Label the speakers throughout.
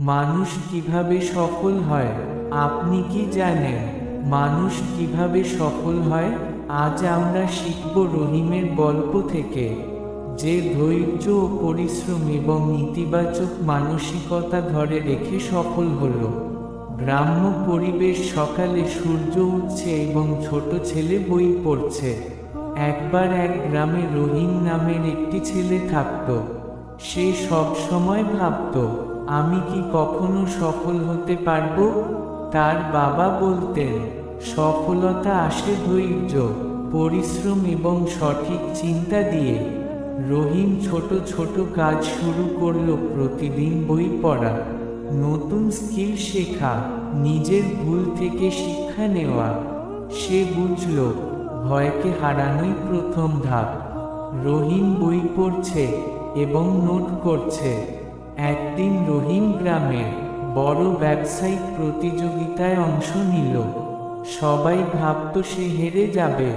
Speaker 1: মানুষ কীভাবে সফল হয়, আপনি কি জানেন? মানুষ কীভাবে সফল হয়, আজ আমরা শিখব রহিমের গল্প থেকে। যে ধৈর্য ও পরিশ্রম এবং ইতিবাচক মানসিকতা ধরে রেখে সফল হলো। গ্রাম্য পরিবেশ সকালে সূর্য উঠছে এবং ছোট ছেলে বই পড়ছে। একবার এক গ্রামে রহিম নামের একটি ছেলে থাকত। সে সব সময় ভাবত আমি কি কখনো সফল হতে পারব? তার বাবা বলতেন, সফলতা আসে ধৈর্য, পরিশ্রম এবং সঠিক চিন্তা দিয়ে। রহিম ছোট ছোট কাজ শুরু করল প্রতিদিন বই পড়া, নতুন স্কিল শেখা, নিজের ভুল থেকে শিক্ষা নেওয়া। সে বুঝল, ভয়কে হারানোই প্রথম ধাপ। রহিম বই পড়ছে এবং নোট করছে। একদিন রহিম গ্রামের বড় ব্যবসায়িক প্রতিযোগিতায় অংশ নিল। সবাই ভাবত সে হেরে যাবে।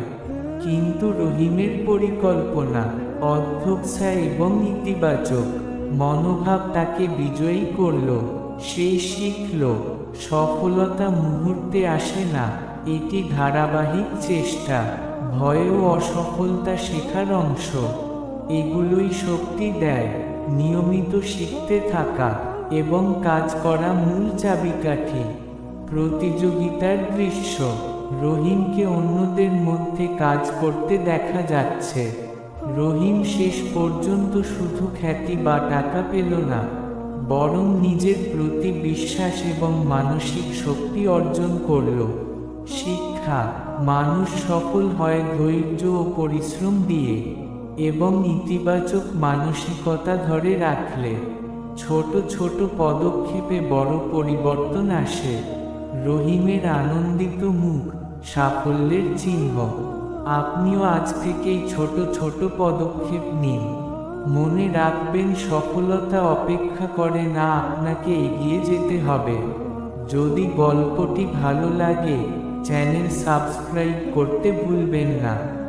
Speaker 1: কিন্তু রহিমের পরিকল্পনা অধ্যক্ষা এবং ইতিবাচক। মনোভাব তাকে বিজয়ী করল। সে শিখল, সফলতা মুহূর্তে আসে না, এটি ধারাবাহিক চেষ্টা, ভয় ও অসফলতা শেখার অংশ। এগুলোই শক্তি দেয়। নিয়মিত শিখতে থাকা এবং কাজ করা মূল চাবিকাঠি। প্রতিযোগিতার দৃশ্য। রহিমকে অন্যদের মধ্যে কাজ করতে দেখা যাচ্ছে। রহিম শেষ পর্যন্ত শুধু খ্যাতি বা টাকা পেল না, বরং নিজের প্রতি বিশ্বাস এবং মানসিক শক্তি অর্জন করল। শিক্ষা, মানুষ সফল হয় ধৈর্য ও পরিশ্রম দিয়ে। এবং ইতিবাচক মানসিকতা ধরে রাখলে ছোট ছোট পদক্ষেপে বড় পরিবর্তন আসে। রহিমের আনন্দিত মুখ, সাফল্যের চিহ্ন। আপনিও আজ থেকেই ছোট ছোট পদক্ষেপ নিন। মনে রাখবেন সফলতা অপেক্ষা করে না আপনাকে এগিয়ে যেতে হবে। যদি গল্পটি ভালো লাগে, চ্যানেল সাবস্ক্রাইব করতে ভুলবেন না।